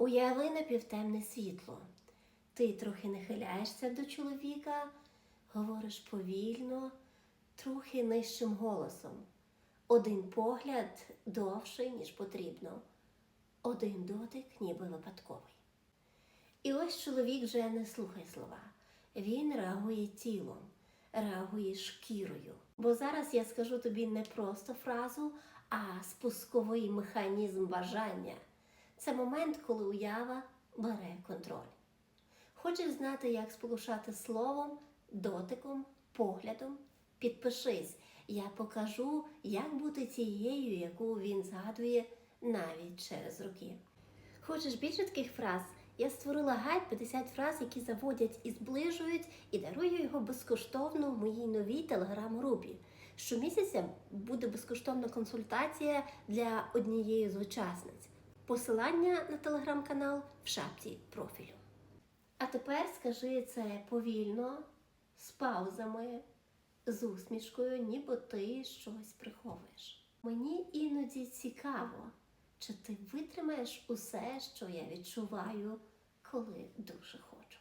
Уяви напівтемне світло. Ти трохи нахиляєшся до чоловіка, говориш повільно, трохи нижчим голосом. Один погляд довший, ніж потрібно, один дотик, ніби випадковий. І ось чоловік вже не слухає слова. Він реагує тілом, реагує шкірою. Бо зараз я скажу тобі не просто фразу, а спусковий механізм бажання. Це момент, коли уява бере контроль. Хочеш знати, як сполушати словом, дотиком, поглядом? Підпишись, я покажу, як бути тією, яку він згадує навіть через роки. Хочеш більше таких фраз? Я створила гайд 50 фраз, які заводять і зближують, і дарую його безкоштовно в моїй новій телеграм-групі. Щомісяця буде безкоштовна консультація для однієї з учасниць. Посилання на телеграм-канал в шапці профілю. А тепер скажи це повільно, з паузами, з усмішкою, ніби ти щось приховуєш. Мені іноді цікаво, чи ти витримаєш усе, що я відчуваю, коли дуже хочу.